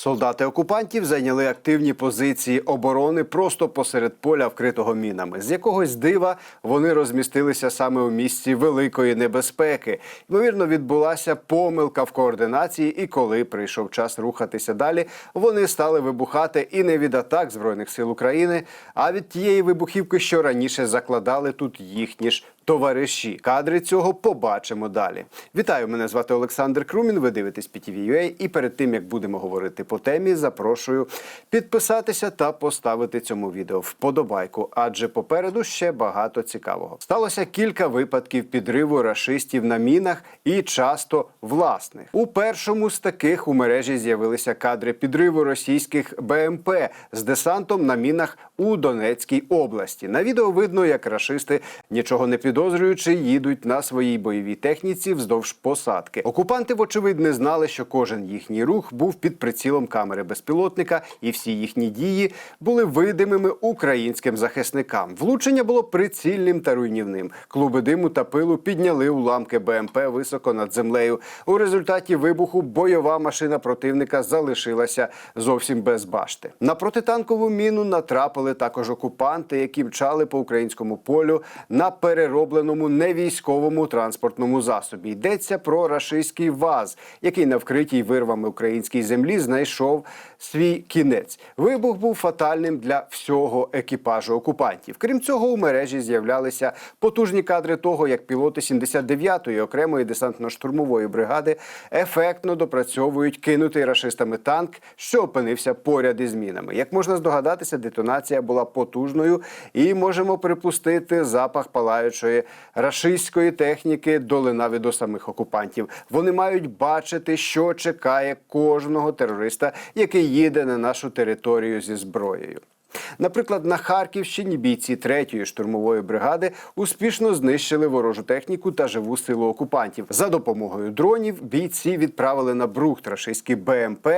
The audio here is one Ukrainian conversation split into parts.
Солдати окупантів зайняли активні позиції оборони просто посеред поля, вкритого мінами. З якогось дива вони розмістилися саме у місці великої небезпеки. Ймовірно, відбулася помилка в координації, і коли прийшов час рухатися далі, вони стали вибухати і не від атак збройних сил України, а від тієї вибухівки, що раніше закладали тут їхні ж товариші. Кадри цього побачимо далі. Вітаю, мене звати Олександр Крумін. Ви дивитесь PTV.ua. І перед тим як будемо говорити по темі, запрошую підписатися та поставити цьому відео вподобайку, адже попереду ще багато цікавого. Сталося кілька випадків підриву рашистів на мінах і часто власних. У першому з таких у мережі з'явилися кадри підриву російських БМП з десантом на мінах у Донецькій області. На відео видно, як рашисти, нічого не підозрюючи, їдуть на своїй бойовій техніці вздовж посадки. Окупанти, вочевидь, не знали, що кожен їхній рух був під прицілом камери безпілотника, і всі їхні дії були видимими українським захисникам. Влучення було прицільним та руйнівним. Клуби диму та пилу підняли уламки БМП високо над землею. У результаті вибуху бойова машина противника залишилася зовсім без башти. На протитанкову міну натрапили також окупанти, які мчали по українському полю на переробленому невійськовому транспортному засобі. Йдеться про рашистський ВАЗ, який на вкритій вирвами українській землі знайшов свій кінець. Вибух був фатальним для всього екіпажу окупантів. Крім цього, у мережі з'являлися потужні кадри того, як пілоти 79-ї окремої десантно-штурмової бригади ефектно допрацьовують кинутий рашистами танк, що опинився поряд із мінами. Як можна здогадатися, детонація була потужною, і можемо припустити запах палаючої рашистської техніки долинав і до самих окупантів. Вони мають бачити, що чекає кожного терориста, який їде на нашу територію зі зброєю. Наприклад, на Харківщині бійці 3-ї штурмової бригади успішно знищили ворожу техніку та живу силу окупантів. За допомогою дронів бійці відправили на брухт рашистські БМП,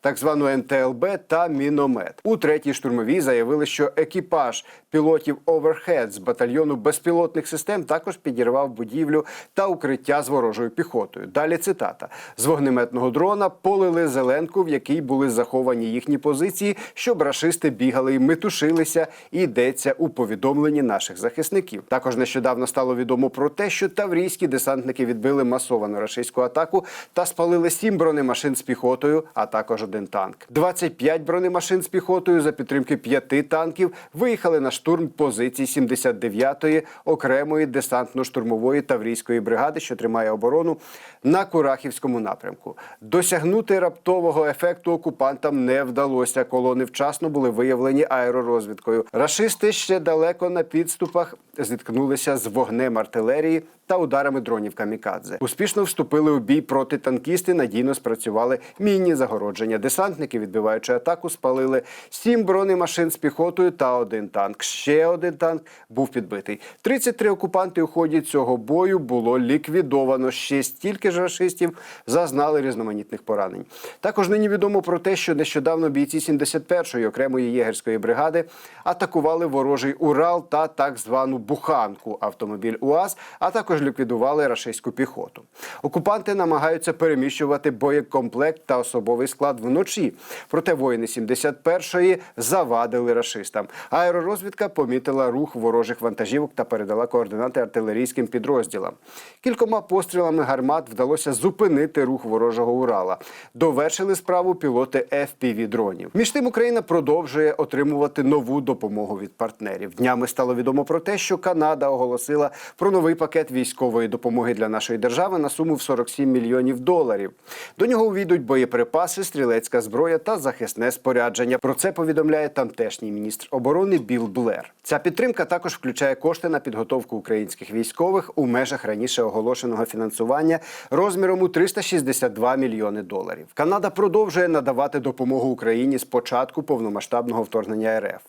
так звану НТЛБ та міномет. У 3-й штурмовій заявили, що екіпаж пілотів Overhead з батальйону безпілотних систем також підірвав будівлю та укриття з ворожою піхотою. Далі цитата з вогнеметного дрона полили зеленку, в якій були заховані їхні позиції, щоб рашисти бігали і метушилися. І йдеться у повідомленні наших захисників. Також нещодавно стало відомо про те, що таврійські десантники відбили масовану рашистську атаку та спалили сім бронемашин з піхотою, а також один танк. 25 бронемашин з піхотою за підтримки п'яти танків виїхали на штурм позицій 79-ї окремої десантно-штурмової таврійської бригади, що тримає оборону на Курахівському напрямку. Досягнути раптового ефекту окупантам не вдалося. Колони вчасно були виявлені аеророзвідкою. Рашисти ще далеко на підступах зіткнулися з вогнем артилерії та ударами дронів камікадзе. Успішно вступили у бій проти танкісти. Надійно спрацювали мінні загородження. Десантники, відбиваючи атаку, спалили сім бронемашин з піхотою та один танк. Ще один танк був підбитий. 33 окупанти у ході цього бою було ліквідовано. Ще стільки ж рашистів зазнали різноманітних поранень. Також нині відомо про те, що нещодавно бійці 71-ї окремої єгерської бригади атакували ворожий Урал та так звану буханку автомобіль УАЗ, а також ліквідували рашистську піхоту. Окупанти намагаються переміщувати боєкомплект та особовий склад вночі. Проте воїни 71-ї завадили рашистам. Аеророзвідка помітила рух ворожих вантажівок та передала координати артилерійським підрозділам. Кількома пострілами гармат вдалося зупинити рух ворожого Урала. Довершили справу пілоти fpv дронів. Між тим Україна продовжує отримувати нову допомогу від партнерів. Днями стало відомо про те, що Канада оголосила про новий пакет військової допомоги для нашої держави на суму в 47 мільйонів доларів. До нього увійдуть боєприпаси, стрілецька зброя та захисне спорядження. Про це повідомляє тамтешній міністр оборони Біл Блер. Ця підтримка також включає кошти на підготовку українських військових у межах раніше оголошеного фінансування розміром у 362 мільйони доларів. Канада продовжує надавати допомогу Україні з початку повномасштабного вторгнення РФ,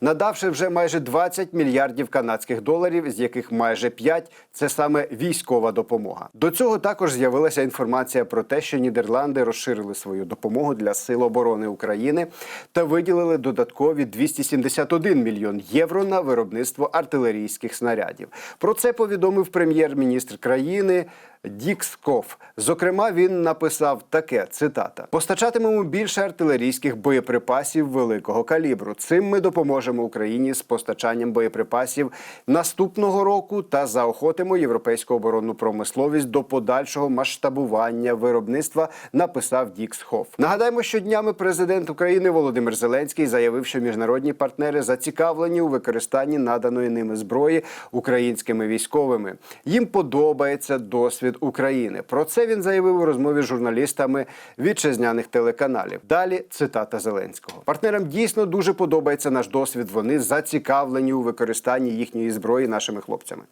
надавши вже майже 20 мільярдів канадських доларів, з яких майже 5 – це саме військова допомога. До цього також з'явилася інформація про те, що Нідерланди розширили свою допомогу для сил оборони України та виділили додаткові 271 мільйон євро на виробництво артилерійських снарядів. Про це повідомив прем'єр-міністр країни Діксков. Зокрема, він написав таке: цитата: постачатимемо більше артилерійських боєприпасів великого калібру. Цим ми допоможемо Україні з постачанням боєприпасів наступного року та заохотимо європейську оборонну промисловість до подальшого масштабування виробництва. Написав Діксхоф. Нагадаємо, що днями президент України Володимир Зеленський заявив, що міжнародні партнери зацікавлені у використанні наданої ними зброї українськими військовими. Їм подобається досвід України. Про це він заявив у розмові з журналістами вітчизняних телеканалів. Далі цитата Зеленського: партнерам дійсно дуже подобається наш досвід. Вони зацікавлені у використанні їхньої зброї нашими хлопцями.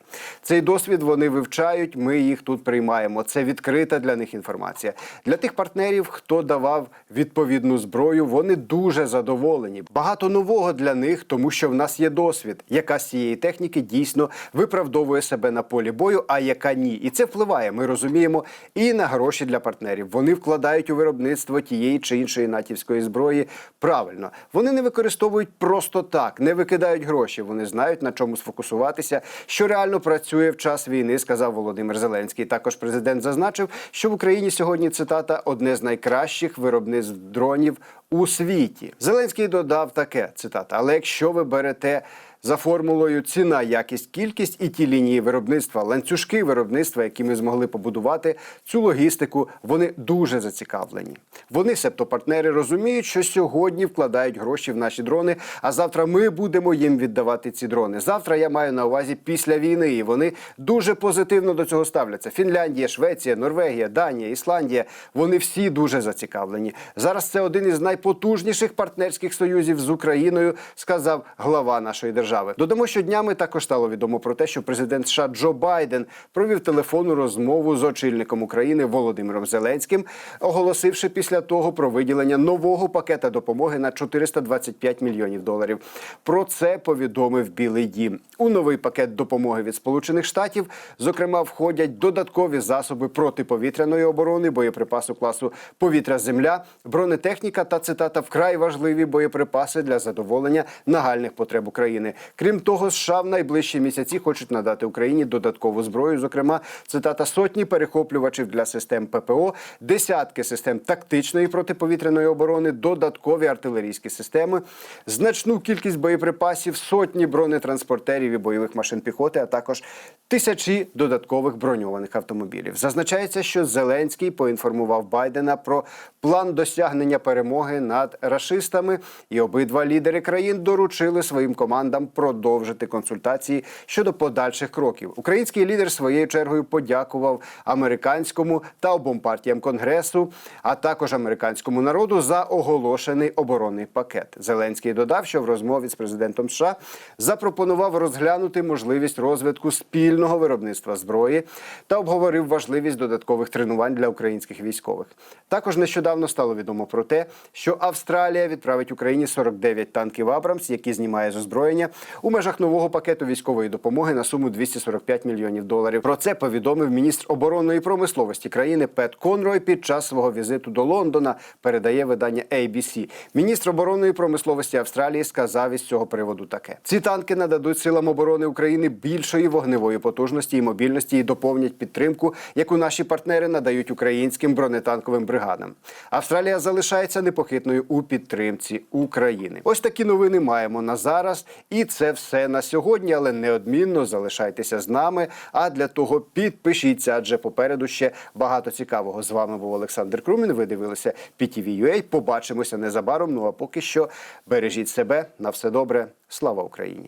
Цей досвід вони вивчають. Ми їх тут приймаємо. Це відкрита для них інформація. Для тих партнерів, хто давав відповідну зброю, вони дуже задоволені. Багато нового для них, тому що в нас є досвід, яка з цієї техніки дійсно виправдовує себе на полі бою, а яка ні. І це впливає. Ми розуміємо і на гроші для партнерів. Вони вкладають у виробництво тієї чи іншої натівської зброї. Правильно, вони не використовують просто так, не викидають гроші. Вони знають на чому сфокусуватися, що реально працює в час війни, сказав Володимир Зеленський. Також президент зазначив, що в Україні сьогодні цитата одне з найкращих виробництв дронів у світі. Зеленський додав таке цитата: але якщо ви берете за формулою ціна, якість, кількість і ті лінії виробництва, ланцюжки виробництва, які ми змогли побудувати, цю логістику вони дуже зацікавлені. Вони, себто партнери, розуміють, що сьогодні вкладають гроші в наші дрони, а завтра ми будемо їм віддавати ці дрони. Завтра я маю на увазі після війни, і вони дуже позитивно до цього ставляться. Фінляндія, Швеція, Норвегія, Данія, Ісландія. Вони всі дуже зацікавлені. Зараз це один із найпотужніших партнерських союзів з Україною, сказав глава нашої держави. Додамо, що днями також стало відомо про те, що президент США Джо Байден провів телефонну розмову з очільником України Володимиром Зеленським, оголосивши після того про виділення нового пакета допомоги на 425 мільйонів доларів. Про це повідомив Білий Дім. У новий пакет допомоги від Сполучених Штатів, зокрема, входять додаткові засоби протиповітряної оборони, боєприпасу класу повітря-земля, бронетехніка та цитата вкрай важливі боєприпаси для задоволення нагальних потреб України. Крім того, США в найближчі місяці хочуть надати Україні додаткову зброю. Зокрема, цитата сотні перехоплювачів для систем ППО, десятки систем тактичної протиповітряної оборони, додаткові артилерійські системи, значну кількість боєприпасів, сотні бронетранспортерів і бойових машин піхоти, а також тисячі додаткових броньованих автомобілів. Зазначається, що Зеленський поінформував Байдена про план досягнення перемоги над рашистами, і обидва лідери країн доручили своїм командам продовжити консультації щодо подальших кроків. Український лідер своєю чергою подякував американському та обом партіям конгресу, а також американському народу за оголошений оборонний пакет. Зеленський додав, що в розмові з президентом США запропонував розглянути можливість розвитку спільного виробництва зброї та обговорив важливість додаткових тренувань для українських військових. Також нещодавно стало відомо про те, що Австралія відправить Україні 49 танків Абрамс, які знімає з озброєння у межах нового пакету військової допомоги на суму 245 мільйонів доларів. Про це повідомив міністр оборонної промисловості країни Пет Конрой під час свого візиту до Лондона. Передає видання ABC. Міністр оборонної промисловості Австралії сказав із цього приводу таке: ці танки нададуть силам оборони України більшої вогневої потужності і мобільності і доповнять підтримку, яку наші партнери надають українським бронетанковим бригадам. Австралія залишається непохитною у підтримці України. Ось такі новини маємо на зараз, і це все на сьогодні. Але неодмінно залишайтеся з нами. А для того підпишіться, адже попереду ще багато цікавого. З вами був Олександр Крумін. Ви дивилися PTV.ua. Побачимося незабаром. Ну а поки що бережіть себе на все добре. Слава Україні!